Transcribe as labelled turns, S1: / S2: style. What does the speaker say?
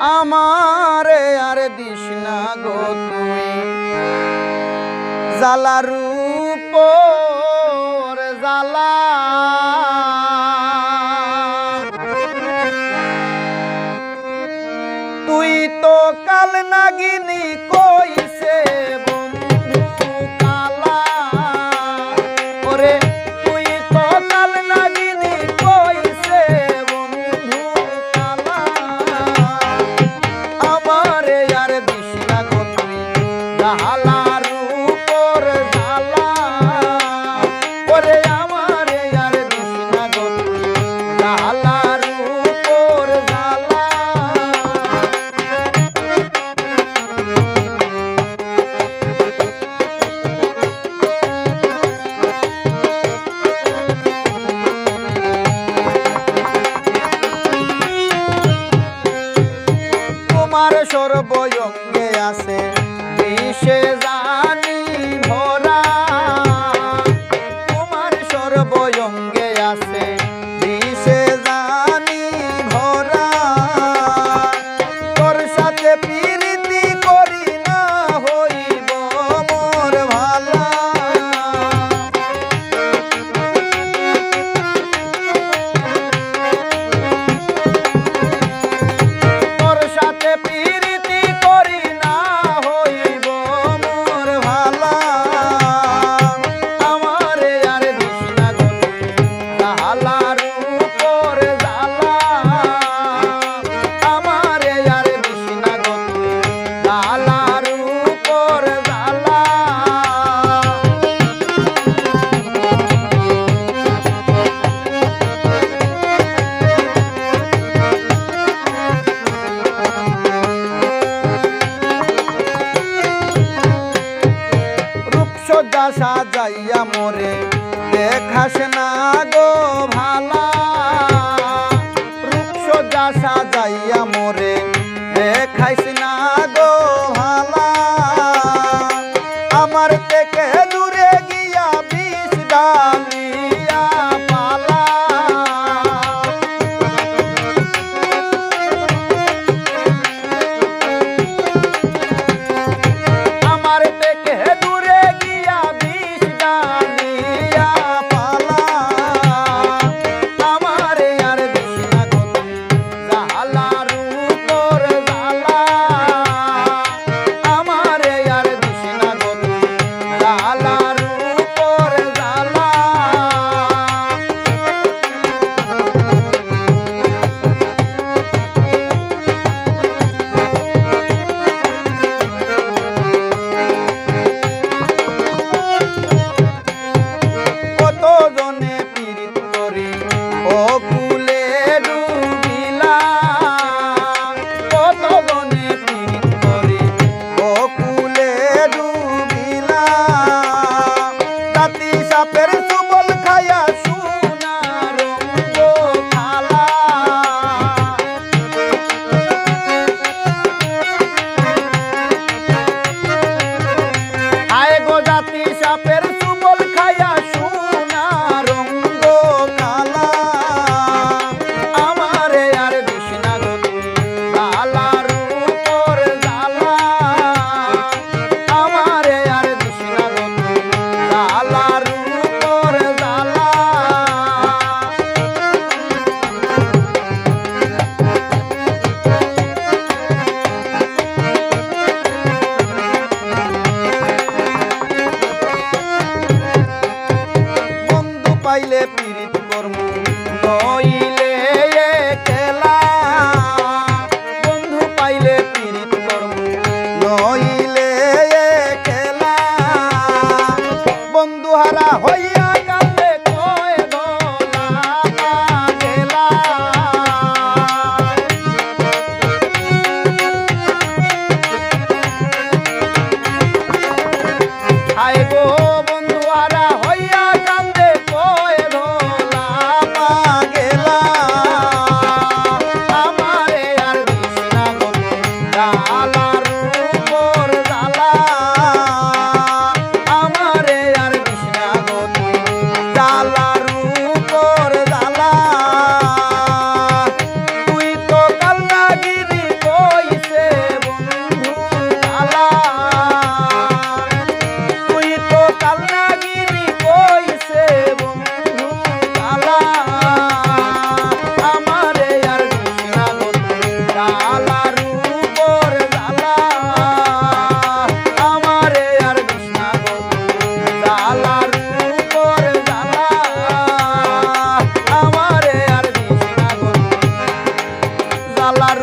S1: আমারে আর দিস না গো তুই। জালারূপ জালা তুই তো কাল নাগিনী সর্বয়ঙ্গে আছে বিশেষ সাজাইয়া মোরে। দেখাস না গো ভালা। রূপ সোজা সাজাইয়া মোরে। অপু হায় গো বন্ধুয়ারা হইয়া কান্দে কয়ে ধোলা পা গেলা আমারে আর কৃষ্ণা জালার